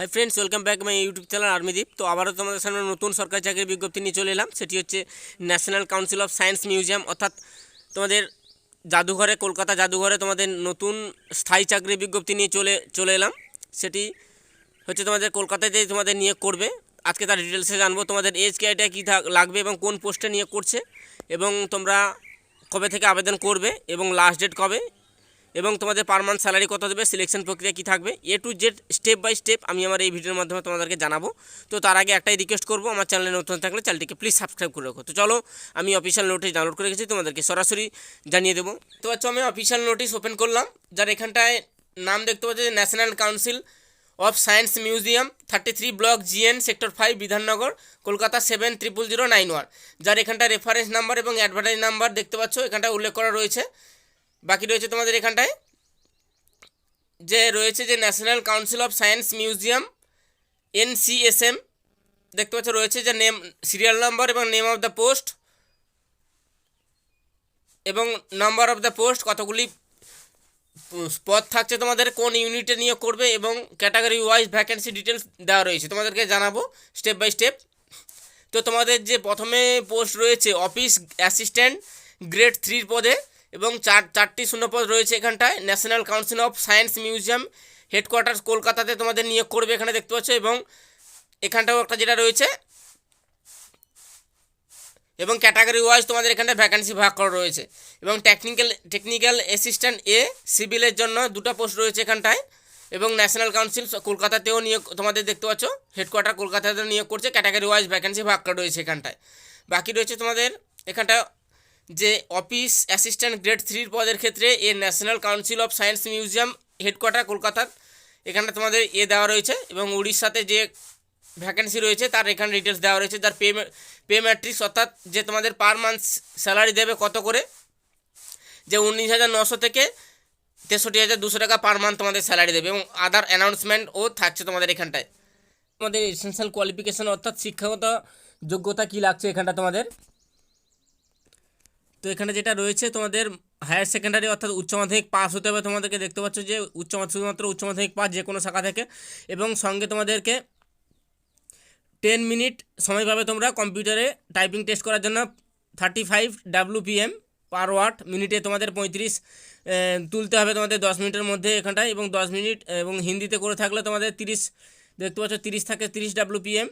Hi friends welcome back my YouTube channel Armideep তো আবারও তোমাদের সামনে নতুন সরকারি চাকরির বিজ্ঞপ্তি নিয়ে চলে এলাম। সেটি হচ্ছে National Council of Science Museum অর্থাৎ তোমাদের জাদুঘরে, কলকাতা জাদুঘরে তোমাদের নতুন স্থায়ী চাকরির বিজ্ঞপ্তি নিয়ে চলে চলে এলাম। সেটি হচ্ছে তোমাদের কলকাতাতে তোমাদের নিয়োগ করবে, আজকে তার ডিটেলসে জানব। তোমাদের এজ ক্রাইটেরিয়া কী লাগবে এবং কোন পোস্টে নিয়োগ করছে, এবং তোমরা কবে থেকে আবেদন করবে, এবং লাস্ট ডেট কবে এবং তোমাদের পার মান্থ স্যালারি কত দেবে সিলেকশন প্রক্রিয়া কী থাকবে A to Z step by step আমি আমার এই ভিডিওর মাধ্যমে তোমাদেরকে জানাব। তো তার আগে একটাই রিকোয়েস্ট করব, আমার চ্যানেলে নতুন থাকলে চ্যানেলটিকে প্লিজ সাবস্ক্রাইব করে রাখো। তো চলো, আমি অফিসিয়াল নোটিশ ডাউনলোড করে রেখেছি, তোমাদেরকে সরাসরি জানিয়ে দেবো। তো আচ্ছা আমি অফিসিয়াল নোটিশ ওপেন করলাম, যার এখানটায় নাম দেখতে পাচ্ছি যে National Council of Science Museum thirty three block GN sector five Bidhannagar, Kolkata seven triple zero nine one যার এখানটায় রেফারেন্স নাম্বার এবং অ্যাডভার্টাইজ নাম্বার দেখতে পাচ্ছ, এখানটায় উল্লেখ করা রয়েছে। বাকি রয়েছে তোমাদের এখানটায়? যে রয়েছে যে National Council of Science Museum NCSM দেখতে পাচ্ছ, রয়েছে যে নেম সিরিয়াল নাম্বার এবং নেম অফ দ্য পোস্ট এবং নাম্বার অফ দ্য পোস্ট কতগুলি পদ থাকছে তোমাদের, কোন ইউনিটে নিয়োগ করবে এবং ক্যাটাগরি ওয়াইজ ভ্যাকেন্সি ডিটেলস দেওয়া রয়েছে। তোমাদেরকে জানাব স্টেপ বাই স্টেপ তো তোমাদের যে প্রথমে পোস্ট রয়েছে অফিস অ্যাসিস্ট্যান্ট গ্রেড থ্রির পদে এবং চার, চারটি শূন্যপদ রয়েছে এখানটায়। National Council of Science Museum headquarters কলকাতাতে তোমাদের নিয়োগ করবে এখানে দেখতে পাচ্ছ এবং এখানটাও একটা যেটা রয়েছে। এবং ক্যাটাগরি ওয়াইজ তোমাদের এখানটা ভ্যাকান্সি ভাগ করা রয়েছে। এবং টেকনিক্যাল টেকনিক্যাল অ্যাসিস্ট্যান্ট এ সিভিলের জন্য দুটো পোস্ট রয়েছে এখানটায়। এবং ন্যাশনাল কাউন্সিল কলকাতাতেও নিয়োগ তোমাদের দেখতে পাচ্ছ হেডকোয়ার্টার কলকাতাতে নিয়োগ করছে ক্যাটাগরি ওয়াইজ ভ্যাকান্সি ভাগ করা রয়েছে এখানটায়। বাকি রয়েছে তোমাদের এখানটা যে অফিস অ্যাসিস্ট্যান্ট গ্রেড থ্রির পদের ক্ষেত্রে এ National Council of Science Museum headquarter, কলকাতার। এখানটা তোমাদের এ দেওয়া রয়েছে এবং উড়িষ্যাতে যে ভ্যাকেন্সি রয়েছে তার এখানে ডিটেলস দেওয়া রয়েছে। তার পে পে ম্যাট্রিক্স অর্থাৎ যে তোমাদের পার মান্থ স্যালারি দেবে কত করে? যে উনিশ হাজার নশো থেকে তেষট্টি হাজার দুশো টাকা পার মান্থ তোমাদের স্যালারি দেবে এবং আদার অ্যানাউন্সমেন্টও থাকছে তোমাদের এখানটায়। তোমাদের এসেন্সিয়াল কোয়ালিফিকেশন অর্থাৎ শিক্ষাগত যোগ্যতা কী লাগছে এখানটা তোমাদের? তো এখানে যেটা রয়েছে তোমাদের হায়ার সেকেন্ডারি অর্থাৎ উচ্চ মাধ্যমিক পাস হতে হবে তোমাদেরকে দেখতে পাচ্ছ যে উচ্চ শুধুমাত্র উচ্চ মাধ্যমিক পাস যে কোনো শাখা থেকে এবং সঙ্গে তোমাদেরকে টেন মিনিট সময় পাবে তোমরা কম্পিউটারে টাইপিং টেস্ট করার জন্য thirty five W PM per what মিনিটে তোমাদের পঁয়ত্রিশ তুলতে হবে তোমাদের দশ মিনিটের মধ্যে এখানটায় এবং দশ মিনিট এবং হিন্দিতে করে থাকলে তোমাদের তিরিশ, দেখতে পাচ্ছ তিরিশ থাকে তিরিশ ডাব্লু পিএম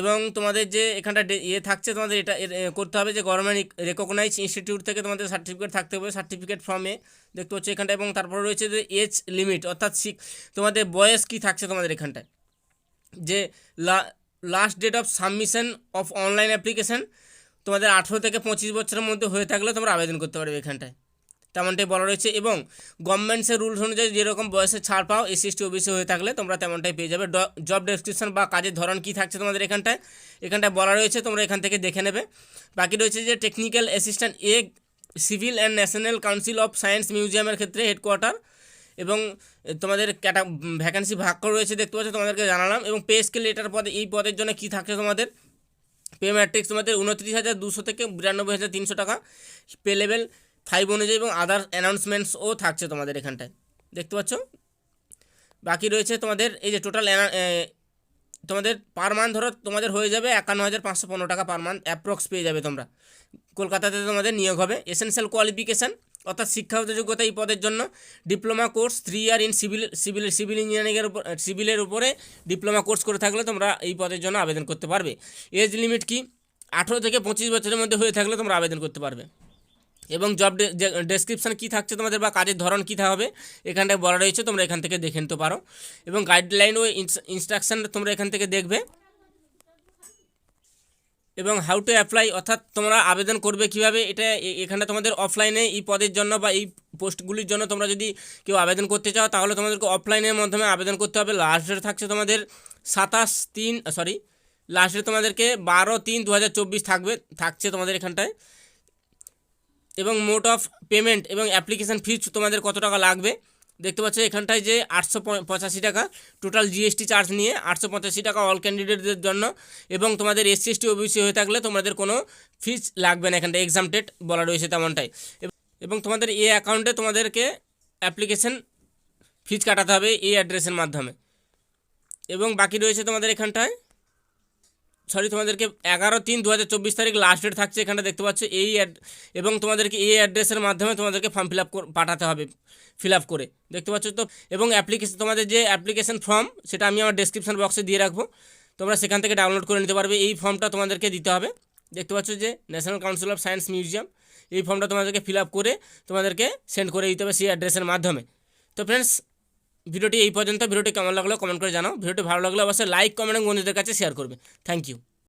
এবং তোমাদের যে এখানটা ইয়ে থাকছে, তোমাদের এটা করতে হবে যে গভর্নমেন্ট রেকগনাইজ ইনস্টিটিউট থেকে তোমাদের সার্টিফিকেট থাকতে হবে সার্টিফিকেট ফর্মে দেখতে পাচ্ছ এখানটা এবং তারপরে রয়েছে যে এজ লিমিট অর্থাৎ শিখ তোমাদের বয়স কী থাকছে তোমাদের এখানটায়। যে last date of submission of online application তোমাদের আঠেরো থেকে পঁচিশ বছরের মধ্যে হয়ে থাকলে তোমরা আবেদন করতে পারবে এখানটায়। তেমনটাই বলা রয়েছে এবং গভর্নমেন্টসের রুলস অনুযায়ী যেরকম বয়সে ছাড় পাও এসসি এসটি ওবিসি হয়ে থাকলে তোমরা তেমনটাই পেয়ে যাবে। জব ডেসক্রিপশন বা কাজের ধরন কী থাকছে তোমাদের এখানটায়? এখানটায় বলা রয়েছে, তোমরা এখান থেকে দেখে নেবে। বাকি রয়েছে যে technical assistant A civil and National Council of Science মিউজিয়ামের ক্ষেত্রে হেডকোয়ার্টার এবং তোমাদের ক্যাটা ভ্যাকান্সি ভাগ রয়েছে, দেখতে পাচ্ছ? তোমাদেরকে জানালাম। এবং পে স্কেল এটার পদে, এই পদের জন্য কী থাকছে তোমাদের? পে ম্যাট্রিক্স তোমাদের উনত্রিশ হাজার দুশো থেকে বিরানব্বই হাজার তিনশো টাকা। পে লেভেল ফাইভ অনুযায়ী এবং আদার অ্যানাউন্সমেন্টসও থাকছে তোমাদের এখানটায়। দেখতে পাচ্ছ? বাকি রয়েছে তোমাদের, এই যে টোটাল তোমাদের পার মান্থ ধরো তোমাদের হয়ে যাবে একান্ন হাজার পাঁচশো পনেরো টাকা পার মান্থ অ্যাপ্রক্স পেয়ে যাবে তোমরা। কলকাতাতে তোমাদের নিয়োগ হবে। এসেনশিয়াল কোয়ালিফিকেশান অর্থাৎ শিক্ষাগত যোগ্যতা এই পদের জন্য diploma course three year in civil civil civil ইঞ্জিনিয়ারিংয়ের উপর সিভিলের উপরে ডিপ্লোমা কোর্স করে থাকলে তোমরা এই পদের জন্য আবেদন করতে পারবে। এজ লিমিট কি? আঠেরো থেকে পঁচিশ বছরের মধ্যে হয়ে থাকলে তোমরা আবেদন করতে পারবে। এবং জব ডেসক্রিপশান কী থাকছে তোমাদের বা কাজের ধরন কী হবে, এখানটায় বলা রয়েছে, তোমরা এখান থেকে দেখে নিতে পারো। এবং গাইডলাইন ও ইনস্ট্রাকশান তোমরা এখান থেকে দেখবে। এবং হাউ টু অ্যাপ্লাই অর্থাৎ তোমরা আবেদন করবে কীভাবে, এটা এখানে তোমাদের অফলাইনে এই পদের জন্য বা এই পোস্টগুলির জন্য তোমরা যদি কেউ আবেদন করতে চাও, তাহলে তোমাদেরকে অফলাইনের মাধ্যমে আবেদন করতে হবে। লাস্ট ডেট থাকছে তোমাদের সাতাশ তিন সরি লাস্ট ডেট তোমাদেরকে বারো তিন দু থাকবে, থাকছে তোমাদের এখানটায়। এবং মোড অফ পেমেন্ট এবং অ্যাপ্লিকেশান ফিজ তোমাদের কত টাকা লাগবে? দেখতে পাচ্ছ এখানটায় যে আটশো পঁচাশি টাকা। টোটাল জিএসটি চার্জ নিয়ে আটশো পঁচাশি টাকা অল ক্যান্ডিডেটদের জন্য এবং তোমাদের এসসি এসটি ওবিসি হয়ে থাকলে তোমাদের কোনো ফিজ লাগবে না এখানটায়। এক্সামটেড বলা রয়েছে তেমনটাই। এবং তোমাদের এই অ্যাকাউন্টে তোমাদেরকে অ্যাপ্লিকেশন ফিজ কাটাতে হবে এই অ্যাড্রেসের মাধ্যমে। এবং বাকি রয়েছে তোমাদের এখানটায় সরি, তোমাদেরকে এগারো তিন দু হাজার চব্বিশ তারিখ লাস্ট ডেট থাকছে, এখানে দেখতে পাচ্ছ এই এবং তোমাদেরকে এই অ্যাড্রেসের মাধ্যমে তোমাদেরকে ফর্ম ফিল আপ পাঠাতে হবে ফিল আপ করে, দেখতে পাচ্ছ তো? এবং অ্যাপ্লিকেশন তোমাদের যে অ্যাপ্লিকেশন ফর্ম সেটা আমি আমার ডেসক্রিপশন বক্সে দিয়ে রাখব, তোমরা সেখান থেকে ডাউনলোড করে নিতে পারবে, এই ফর্মটা তোমাদেরকে দিতে হবে, দেখতে পাচ্ছ যে National Council of Science Museum এই ফর্মটা তোমাদেরকে ফিল আপ করে তোমাদেরকে সেন্ড করে দিতে হবে সেই অ্যাড্রেসের মাধ্যমে, তো ফ্রেন্ডস ভিডিওটি এই পর্যন্ত। ভিডিওটি কেমন লাগল কমেন্ট করে জানাও। ভিডিওটি ভালো লাগলে অবশ্যই লাইক কমেন্ট এবং বন্ধুদের কাছে শেয়ার করবে। Thank you